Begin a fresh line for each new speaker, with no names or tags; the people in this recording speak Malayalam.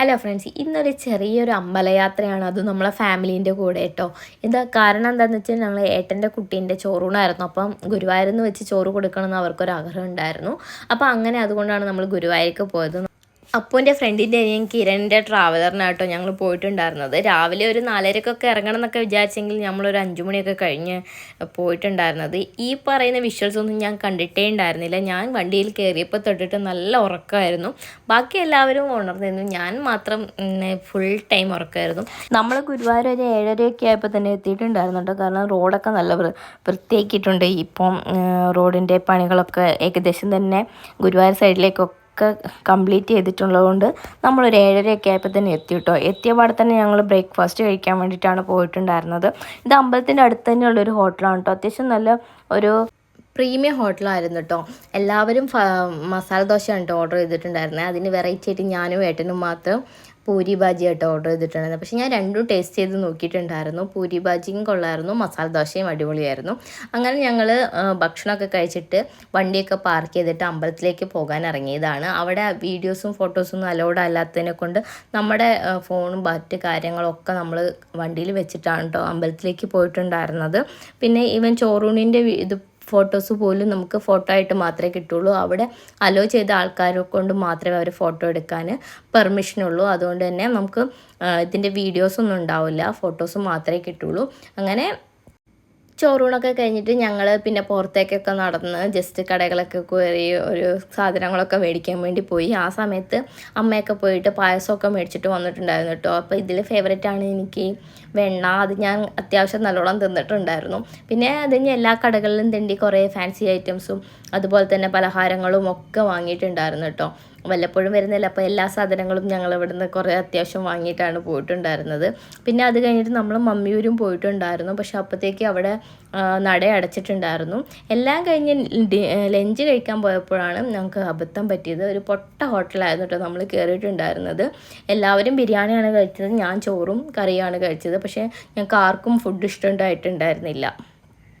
ഹലോ ഫ്രണ്ട്സ് ഇന്നൊരു ചെറിയൊരു അമ്പലയാത്രയാണ്. അത് നമ്മളെ ഫാമിലീന്റെ കൂടെ കേട്ടോ. എന്താ കാരണം എന്താണെന്ന് വെച്ചാൽ ഞങ്ങൾ ഏട്ടന്റെ കുട്ടീന്റെ ചോറൂണായിരുന്നു. അപ്പം ഗുരുവായൂരിൽ നിന്ന് വെച്ച് ചോറ് കൊടുക്കണമെന്ന് അവർക്കൊരു ആഗ്രഹം ഉണ്ടായിരുന്നു. അപ്പോൾ അങ്ങനെ അതുകൊണ്ടാണ് നമ്മൾ ഗുരുവായൂർക്ക് പോയത്. അപ്പൂന്റെ ഫ്രണ്ടിന്റെ അനിയൻ കിരണിന്റെ ട്രാവലറിനാട്ടോ ഞങ്ങൾ പോയിട്ടുണ്ടായിരുന്നത്. രാവിലെ ഒരു നാലരക്കൊക്കെ ഇറങ്ങണം എന്നൊക്കെ വിചാരിച്ചെങ്കിൽ നമ്മളൊരു അഞ്ചു മണിയൊക്കെ കഴിഞ്ഞ് പോയിട്ടുണ്ടായിരുന്നത്. ഈ പറയുന്ന വിഷ്വൽസ് ഒന്നും ഞാൻ കണ്ടിട്ടേ ഉണ്ടായിരുന്നില്ല. ഞാൻ വണ്ടിയിൽ കയറിയപ്പോൾ തൊട്ടിട്ട് നല്ല ഉറക്കമായിരുന്നു. ബാക്കി എല്ലാവരും ഉണർന്നിരുന്നു. ഞാൻ മാത്രം ഫുൾ ടൈം ഉറക്കമായിരുന്നു. നമ്മൾ ഗുരുവായൂർ ഒരു ഏഴരയൊക്കെ ആയപ്പോൾ തന്നെ എത്തിയിട്ടുണ്ടായിരുന്നു കേട്ടോ കാരണം റോഡൊക്കെ നല്ല വൃത്തിയാക്കിയിട്ടുണ്ട്. ഇപ്പം റോഡിന്റെ പണികളൊക്കെ ഏകദേശം തന്നെ ഗുരുവായൂർ സൈഡിലേക്കൊക്കെ ഒക്കെ കംപ്ലീറ്റ് ചെയ്തിട്ടുള്ളതുകൊണ്ട് നമ്മളൊരു ഏഴരയൊക്കെ ആയപ്പോൾ തന്നെ എത്തി കേട്ടോ എത്തിയ പാടെ തന്നെ ഞങ്ങൾ ബ്രേക്ക്ഫാസ്റ്റ് കഴിക്കാൻ വേണ്ടിയിട്ടാണ് പോയിട്ടുണ്ടായിരുന്നത്. ഇത് അമ്പലത്തിന്റെ അടുത്ത് തന്നെയുള്ള ഒരു ഹോട്ടലാണ് കേട്ടോ അത്യാവശ്യം നല്ല ഒരു പ്രീമിയം ഹോട്ടലായിരുന്നു കേട്ടോ എല്ലാവരും മസാല ദോശയാണ് കേട്ടോ ഓർഡർ ചെയ്തിട്ടുണ്ടായിരുന്നത് അതിന് വെറൈറ്റി ആയിട്ട് ഞാനും ഏട്ടനും മാത്രം പൂരി ബാജി ആയിട്ട് ഓർഡർ ചെയ്തിട്ടുണ്ടായിരുന്നു. പക്ഷേ ഞാൻ രണ്ടും ടേസ്റ്റ് ചെയ്ത് നോക്കിയിട്ടുണ്ടായിരുന്നു. പൂരി ബാജിയും കൊള്ളായിരുന്നു മസാല ദോശയും അടിപൊളിയായിരുന്നു. അങ്ങനെ ഞങ്ങൾ ഭക്ഷണമൊക്കെ കഴിച്ചിട്ട് വണ്ടിയൊക്കെ പാർക്ക് ചെയ്തിട്ട് അമ്പലത്തിലേക്ക് പോകാൻ ഇറങ്ങിയതാണ്. അവിടെ വീഡിയോസും ഫോട്ടോസും ഒന്നും അലൗഡ് അല്ലാത്തതിനെ കൊണ്ട് നമ്മുടെ ഫോണും മറ്റ് കാര്യങ്ങളൊക്കെ നമ്മൾ വണ്ടിയിൽ വെച്ചിട്ടാണ് കേട്ടോ അമ്പലത്തിലേക്ക് പോയിട്ടുണ്ടായിരുന്നത്. പിന്നെ ഈവൻ ചോറൂണിന്റെ ഇത് ഫോട്ടോസ് പോലും നമുക്ക് ഫോട്ടോ ആയിട്ട് മാത്രമേ കിട്ടുള്ളൂ. അവിടെ അലോ ചെയ്ത ആൾക്കാരെ കൊണ്ട് മാത്രമേ അവർ ഫോട്ടോ എടുക്കാൻ പെർമിഷൻ ഉള്ളൂ. അതുകൊണ്ട് തന്നെ നമുക്ക് ഇതിന്റെ വീഡിയോസ് ഒന്നും ഉണ്ടാവില്ല. ഫോട്ടോസ് മാത്രമേ കിട്ടുള്ളൂ. അങ്ങനെ ചോറൂണൊക്കെ കഴിഞ്ഞിട്ട് ഞങ്ങൾ പിന്നെ പുറത്തേക്കൊക്കെ നടന്ന് ജസ്റ്റ് കടകളൊക്കെ കയറി ഒരു സാധനങ്ങളൊക്കെ മേടിക്കാൻ വേണ്ടി പോയി. ആ സമയത്ത് അമ്മയൊക്കെ പോയിട്ട് പായസമൊക്കെ മേടിച്ചിട്ട് വന്നിട്ടുണ്ടായിരുന്നു കേട്ടോ. അപ്പോൾ ഇതിൽ ഫേവറേറ്റ് ആണ് എനിക്ക് വെണ്ണ. അത് ഞാൻ അത്യാവശ്യം നല്ലോണം തിന്നിട്ടുണ്ടായിരുന്നു. പിന്നെ അത് കഴിഞ്ഞ് എല്ലാ കടകളിലും തിണ്ടി കുറേ ഫാൻസി ഐറ്റംസും അതുപോലെ തന്നെ പലഹാരങ്ങളും ഒക്കെ വാങ്ങിയിട്ടുണ്ടായിരുന്നു കേട്ടോ. വല്ലപ്പോഴും വരുന്നില്ല. അപ്പോൾ എല്ലാ സാധനങ്ങളും ഞങ്ങൾ ഇവിടുന്ന് കുറേ അത്യാവശ്യം വാങ്ങിയിട്ടാണ് പോയിട്ടുണ്ടായിരുന്നത്. പിന്നെ അത് കഴിഞ്ഞിട്ട് നമ്മൾ മമ്മിയൂരും പോയിട്ടുണ്ടായിരുന്നു. പക്ഷെ അപ്പോഴത്തേക്ക് അവിടെ നട അടച്ചിട്ടുണ്ടായിരുന്നു. എല്ലാം കഴിഞ്ഞ് ലഞ്ച് കഴിക്കാൻ പോയപ്പോഴാണ് ഞങ്ങൾക്ക് അബദ്ധം പറ്റിയത്. ഒരു പൊട്ട ഹോട്ടലായിരുന്നു കേട്ടോ നമ്മൾ കയറിയിട്ടുണ്ടായിരുന്നത് എല്ലാവരും ബിരിയാണിയാണ് കഴിച്ചത്. ഞാൻ ചോറും കറിയാണ് കഴിച്ചത്. പക്ഷേ ഞങ്ങൾക്ക് ആർക്കും ഫുഡ് ഇഷ്ടമുണ്ടായിട്ടുണ്ടായിരുന്നില്ല